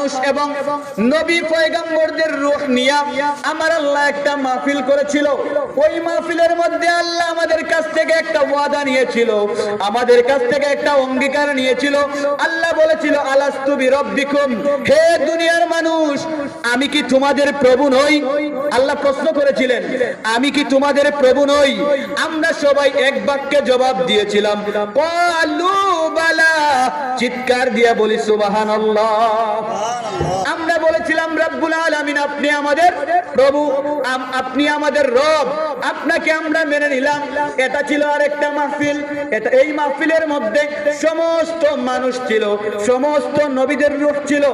মানুষ এবং নবী পয়গম্বরদের রূহ নিয়ে আমার আল্লাহ একটা মাহফিল করেছিল। ওই মাহফিলের মধ্যে আল্লাহ আমাদের কাছ থেকে একটা ওয়াদা নিয়েছিল। আমাদের কাছ থেকে একটা অঙ্গীকার নিয়েছিল। আল্লাহ বলেছিল, আলাস্তু বিরব্বিকুম। হে দুনিয়ার মানুষ, আমি কি তোমাদের প্রভু নই? আল্লাহ প্রশ্ন করেছিলেন, আমি কি তোমাদের প্রভু নই? আমরা সবাই এক বাক্যে জবাব দিয়েছিলাম, কালু চিৎকার দিয়ে বলি সুবহানাল্লাহ। আমরা বলেছিলাম রব্বুল আলামিন আপনি আমাদের প্রভু আপনি আমাদের রব। আপনাকে আমরা মেনে নিলাম। এটা ছিল আরেকটা মাহফিল। এটা এই মাহফিলের মধ্যে সমস্ত মানুষ ছিল সমস্ত নবীদের রূপ ছিল।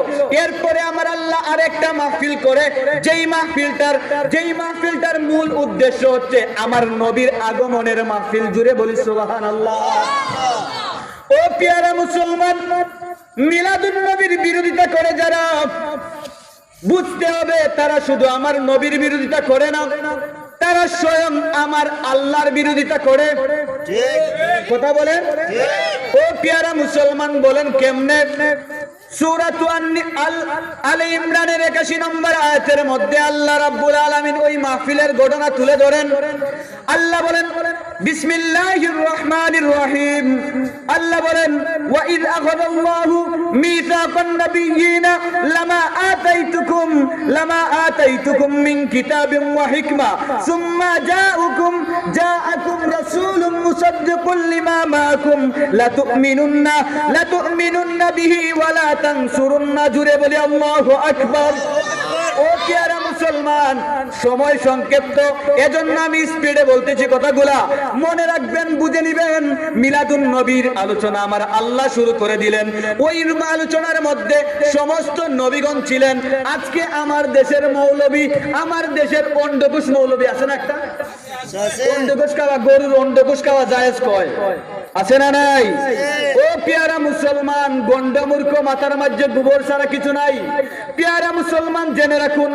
এরপরে আমার আল্লাহ আরেকটা মাহফিল করে। যেই মাহফিলটার যেই মাহফিলটার মূল উদ্দেশ্য হচ্ছে আমার নবীর আগমনের মাহফিল। জুড়ে বলি সুবহানাল্লাহ। ও পেয়ারা মুসলমান, মিলাদুন নবীর বিরোধিতা করে যারা, বুঝতে হবে তারা শুধু আমার নবীর বিরোধিতা করে না, তারা স্বয়ং আমার আল্লাহর বিরোধিতা করে। কথা বলেন? ও পেয়ারা মুসলমান, বলেন কেমনে? আল- ইমরানের 81 নম্বর আয়াতের মধ্যে আল্লাহ রাব্বুল আলামিন ওই মাহফিলের ঘটনা তুলে ধরেন। আল্লাহ বলেন, বিসমিল্লাহির রহমানির রহিম। আল্লাহ বলেন ওয়া ইয আখাযাল্লাহু মিসাকান নাবিয়্যিনা লামা আতাইতুকুম লামা আতাইতুকুম মিন কিতাবিন ওয়া হিকমা, সুম্মা জাআকুম জাআকুম রাসূলুম মুসাদ্দিকুন লিমা মাআকুম লা তু'মিনুন্না লা তু'মিনুন্না বিহি ওয়া লা তানসুরুন্না। জুরে বলি, আল্লাহু আকবার। ও মুসলমান? সময় সংক্ষিপ্ত। এজন্য আমি স্পিডে বলতেছি কথাগুলা। মনে রাখবেন, বুঝে নিবেন, মিলাদুন নবীর আলোচনা আমার আল্লাহ শুরু করে দিলেন। ওই আলোচনার মধ্যে সমস্ত নবীগণ ছিলেন। আজকে আমার দেশের মৌলবী, আমার দেশের পণ্ডপুষ মৌলবী আছে না একটা? অন্ডকুশ খাওয়া গরুর অন্ডকুশ খাওয়া জায়েজ কয়। আছে না নাই? ও পেয়ারা মুসলমান গন্ডমূর্খ মাথার মাঝে গোবর ছাড়া কিছু নাই। পেয়ারা মুসলমান জেনে রাখুন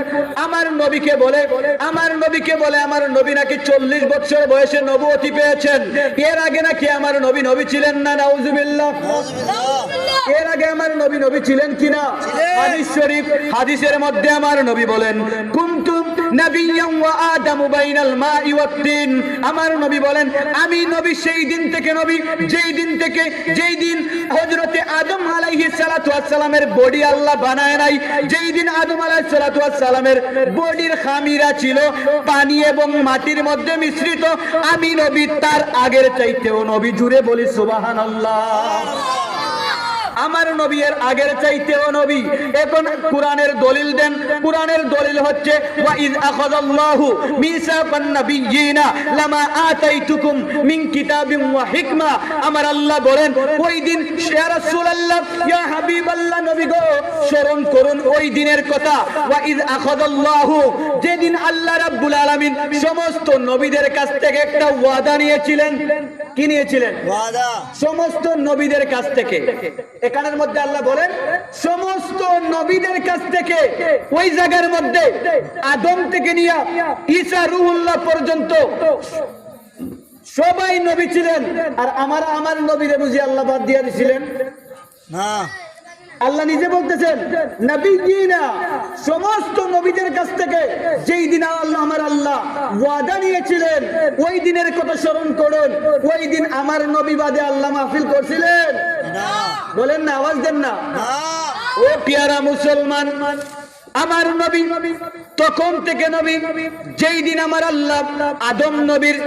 আমার নবীকে বলে আমার নবীকে বলে আমার নবী নাকি চল্লিশ বছর বয়সে নবুয়তি পেয়েছেন। এর আগে নাকি আমার নবী নবী ছিলেন না? নাউজুবিল্লাহ। এর আগে আমার নবী নবী ছিলেন কিনা? হাদিস শরীফ হাদিসের মধ্যে আমার নবী বলেন কুনতুম নাবিয়্যান ওয়া আদামু বাইনাল মাই ওয়াত তিন। আমার নবী বলেন, আমি নবী সেই দিন থেকে নবী, যেই দিন থেকে, যেই দিন হযরতে আদম আলাইহিস সালাতু ওয়াস বডি আল্লাহ বানায় নাই, যেই দিন আদম আলাইহিস সালাতু ওয়াস বডির খামিরা ছিল, পানি এবং মাটির মধ্যে মিশ্রিত, আমি নবী তার আগের চাইতেও নবী জুড়ে বলি সুবহানাল্লাহ। আমার নবী এর আগের চাইতেও নবী। এখন কোরআনের দলিল দেন। কোরআনের দলিল হচ্ছে মিসাকান নাবিয়্যিনা লামা আতাইতুকুম মিন কিতাবিন ওয়া হিকমা। আমার আল্লাহ বলেন, ওই দিন, ইয়া রাসূলুল্লাহ, ইয়া হাবিবাল্লাহ নবী গো, স্মরণ করুন ওই দিনের কথা। ওয়া ইয আখাযাল্লাহু, যেদিন আল্লাহ রাব্বুল আলামিন সমস্ত নবীদের কাছ থেকে একটা ওয়াদা নিয়েছিলেন। কি নিয়েছিলেন? সমস্ত নবীদের কাছ থেকে। এখানের মধ্যে আল্লাহ বলেন সমস্ত নবীদের কাছ থেকে ওই জায়গার মধ্যে আদম থেকে নিয়ে ঈশা রুহুল্লাহ পর্যন্ত সবাই নবী ছিলেন। আর আমার আমার নবীরে বুঝি আল্লাহ বাদ দিয়ে দিয়েছিলেন না। আল্লাহ নিজে বলতেছেন নবীনা সমস্ত নবীদের কাছ থেকে যেই দিন আল্লাহ আমার আল্লাহ ওয়াদা নিয়েছিলেন ওই দিনের কথা স্মরণ করুন। ওই দিন আমার নবী বাদে আল্লাহ মাহফিল করছিলেন। বলেন না আওয়াজ দেন না। ও পিয়ারা মুসলমান আমার নবী, তখন থেকে নবী, যেই দিন আমার আল্লাহ আদম নবীর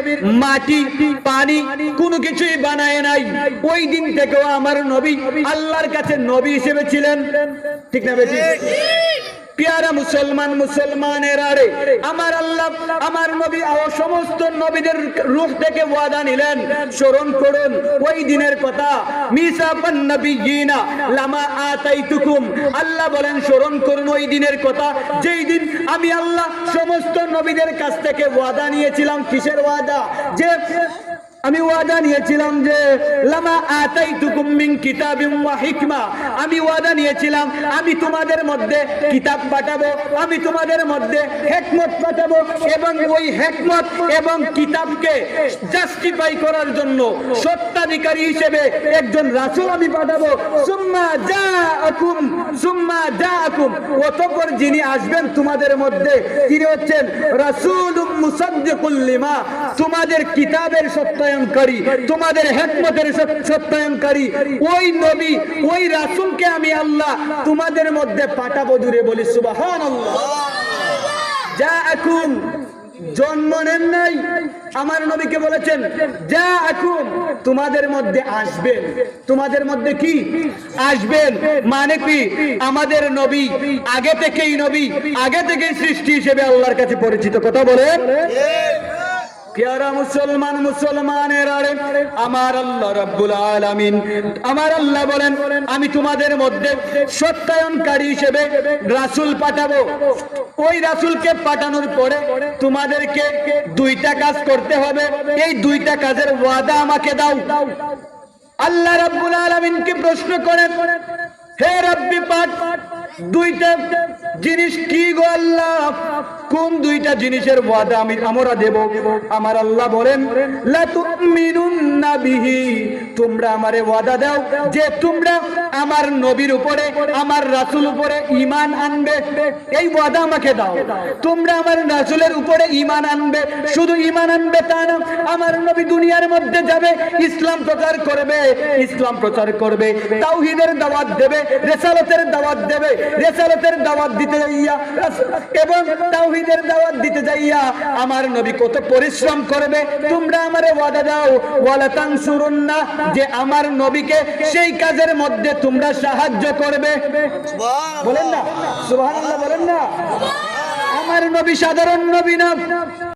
মাটি, পানি কোনো কিছুই বানায় নাই, ওই দিন থেকেও আমার নবী আল্লাহর কাছে নবী হিসেবে ছিলেন। ঠিক না বেটি? পিয়ারা মুসলমান, মুসলমানের আরে আমার আল্লাহ, আমার নবী সমস্ত নবীদের রূপ থেকে ওয়াদা নিলেন। স্মরণ করুন, ওই দিনের কথা মিসাফান নবিয়িনা লামা আতাইতুকুম। আল্লাহ বলেন, স্মরণ করুন ওই দিনের কথা, যেই দিন আমি আল্লাহ সমস্ত নবীদের কাছ থেকে ওয়াদা নিয়েছিলাম। কিসের ওয়াদা? যে আমি ওয়াদা নিয়েছিলাম যে, লামা আতাইতুকুম মিন কিতাবিন ওয়া হিকমা। আমি ওয়াদা নিয়েছিলাম, আমি তোমাদের মধ্যে কিতাব পাঠাবো, আমি তোমাদের মধ্যে হিকমত পাঠাবো এবং ওই হিকমত এবং কিতাবকে জাস্টিফাই করার জন্য সত্যাধিকারী হিসেবে একজন রাসূল আমি পাঠাবো। সুম্মা জাআকুম সুম্মা জাআকুম। অতঃপর যিনি আসবেন তোমাদের মধ্যে, তিনি হচ্ছেন রাসূলুম তোমাদের কিতাবের সত্যায়নকারী তোমাদের হেকমতের সত- সত্যায়নকারী ওই নবী ওই রাসূলকে আমি আল্লাহ তোমাদের মধ্যে পাঠাবো দূরে বলি যা এখন জন্ম নেন নাই আমার নবীকে বলেছেন যা এখন তোমাদের মধ্যে আসবেন। তোমাদের মধ্যে কি? আসবেন মানে কি? আমাদের নবী, আগে থেকেই নবী, আগে থেকেই সৃষ্টি হিসেবে আল্লাহর কাছে পরিচিত। কথা বলেন। আমি তোমাদের মধ্যে সত্যায়নকারী হিসেবে রাসূল পাঠাবো। ওই রাসূলকে পাঠানোর পরে তোমাদেরকে দুইটা কাজ করতে হবে। এই দুইটা কাজের ওয়াদা আমাকে দাও। আল্লাহ রাব্বুল আলামিনকে প্রশ্ন করেন, হে রাব্বি পাক দুইটা জিনিস কি গো আল্লাহ? কোন দুইটা জিনিসের ওয়াদা আমি আমরা দেব? আমার আল্লাহ বলেন লা তুমিনুন্না বিহি। তোমরা আমারে ওয়াদা দাও যে তোমরা আমার নবীর উপরে, আমার রাসূল উপরে ঈমান আনবে। এই ওয়াদা আমাকে দাও। তোমরা আমার রাসূলের উপরে ঈমান আনবে। শুধু ঈমান আনবে তা না, আমার নবী দুনিয়ার মধ্যে যাবে, ইসলাম প্রচার করবে, ইসলাম প্রচার করবে, তাওহীদের দাওয়াত দেবে, রেসালতের দাওয়াত দেবে রেসালতের দাওয়াত দিতে যাইয়া, এবং তাওহীদের দাওয়াত দিতে যাইয়া আমার নবী কত পরিশ্রম করবে, তোমরা আমারে ওয়াদা দাও, ওয়ালা তানসুরুন্না, যে আমার নবীকে সেই কাজের মধ্যে তোমরা সাহায্য করবে। বলেন না, সুবহানাল্লাহ বলেন না। আমার নবী সাধারণ নবী না।